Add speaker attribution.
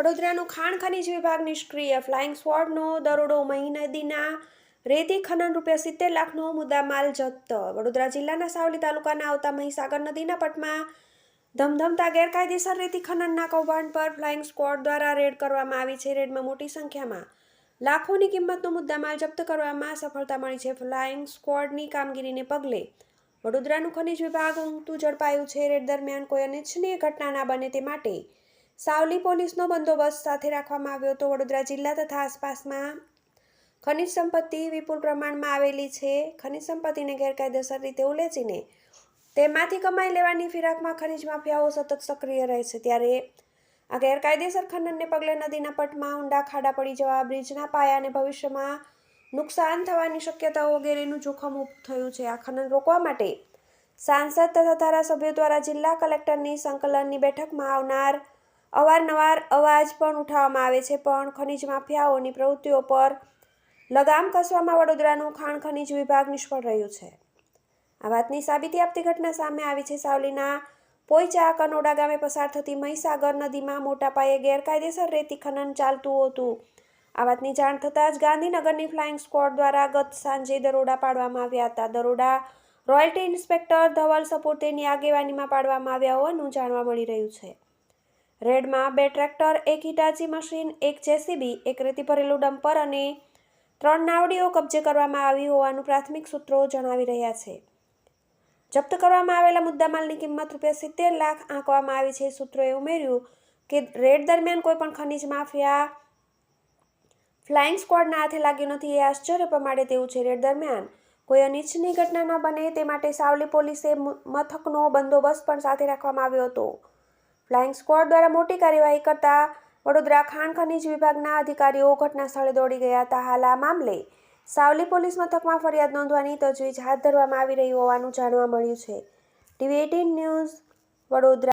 Speaker 1: વડોદરાનું ખાણ ખનીજ વિભાગ નિષ્ક્રિય. ફ્લાઇંગ સ્વોર્ડનો દરોડો મહી નદીના રેતી ખનન રૂપિયા સિત્તેર લાખનો મુદ્દામાલ જપ્ત. વડોદરા જિલ્લાના સાવલી તાલુકાના આવતા મહીસાગર નદીના પટમાં ધમધમતા ગેરકાયદેસર રેતી ખનનના કૌભાંડ પર ફ્લાઇંગ સ્કવોડ દ્વારા રેડ કરવામાં આવી છે. રેડમાં મોટી સંખ્યામાં લાખોની કિંમતનો મુદ્દામાલ જપ્ત કરવામાં સફળતા મળી છે. ફ્લાઇંગ સ્કવોડની કામગીરીને પગલે વડોદરાનું ખનિજ વિભાગ ઊંઘતું ઝડપાયું છે. રેડ દરમિયાન કોઈ અનિચ્છનીય ઘટના ના બને તે માટે સાવલી પોલીસનો બંદોબસ્ત સાથે રાખવામાં આવ્યો હતો. વડોદરા જિલ્લા તથા આસપાસમાં ખનિજ સંપત્તિ વિપુલ પ્રમાણમાં આવેલી છે. ખનિજ સંપત્તિને ગેરકાયદેસર રીતે ઉલેચીને તેમાંથી કમાઈ લેવાની ફિરાકમાં ખનિજ માફિયાઓ સતત સક્રિય રહે છે. ત્યારે આ ગેરકાયદેસર ખનનને પગલે નદીના પટમાં ઊંડા ખાડા પડી જવા, બ્રિજના પાયા અને ભવિષ્યમાં નુકસાન થવાની શક્યતાઓ વગેરેનું જોખમ ઊભું થયું છે. આ ખનન રોકવા માટે સાંસદ તથા ધારાસભ્યો દ્વારા જિલ્લા કલેક્ટરની સંકલનની બેઠકમાં આવનાર અવારનવાર અવાજ પણ ઉઠાવવામાં આવે છે, પણ ખનિજ માફિયાઓની પ્રવૃત્તિઓ પર લગામ કસવામાં વડોદરાનું ખાણ ખનિજ વિભાગ નિષ્ફળ રહ્યું છે. આ વાતની સાબિતી આપતી ઘટના સામે આવી છે. સાવલીના પોઈચા કનોડા ગામે પસાર થતી મહીસાગર નદીમાં મોટા પાયે ગેરકાયદેસર રેતી ખનન ચાલતું હતું. આ વાતની જાણ થતાં જ ગાંધીનગરની ફ્લાઇંગ સ્ક્વોડ દ્વારા ગત સાંજે દરોડા પાડવામાં આવ્યા હતા. દરોડા રોયલ્ટી ઇન્સ્પેક્ટર ધવલ સપોર્ટેની આગેવાનીમાં પાડવામાં આવ્યા હોવાનું જાણવા મળી રહ્યું છે. રેડમાં બે ટ્રેક્ટર, એક હિટાચી મશીન, એક જેસીબી, એક રેતી ભરેલું ડમ્પર અને ત્રણ નાવડીઓ કબજે કરવામાં આવી હોવાનું પ્રાથમિક સૂત્રો જણાવી રહ્યા છે. જપ્ત કરવામાં આવેલા મુદ્દામાલની કિંમત રૂપિયા સિત્તેર લાખ આંકવામાં આવી છે. સૂત્રોએ ઉમેર્યું કે રેડ દરમિયાન કોઈપણ ખનિજ માફિયા ફ્લાઇંગ સ્ક્વોડના હાથે લાગ્યું નથી એ આશ્ચર્ય પ્રમાણે તેવું છે. રેડ દરમિયાન કોઈ અનિચ્છનીય ઘટના ન બને તે માટે સાવલી પોલીસે મથકનો બંદોબસ્ત પણ સાથે રાખવામાં આવ્યો હતો. ફ્લાઇંગ સ્ક્વોડ દ્વારા મોટી કાર્યવાહી કરતા વડોદરા ખાણ ખનીજ વિભાગના અધિકારીઓ ઘટના સ્થળે દોડી ગયા હતા. હાલ આ મામલે સાવલી પોલીસ મથકમાં ફરિયાદ નોંધવાની તજવીજ હાથ ધરવામાં આવી રહી હોવાનું જાણવા મળ્યું છે. TV eighteen news Vadodara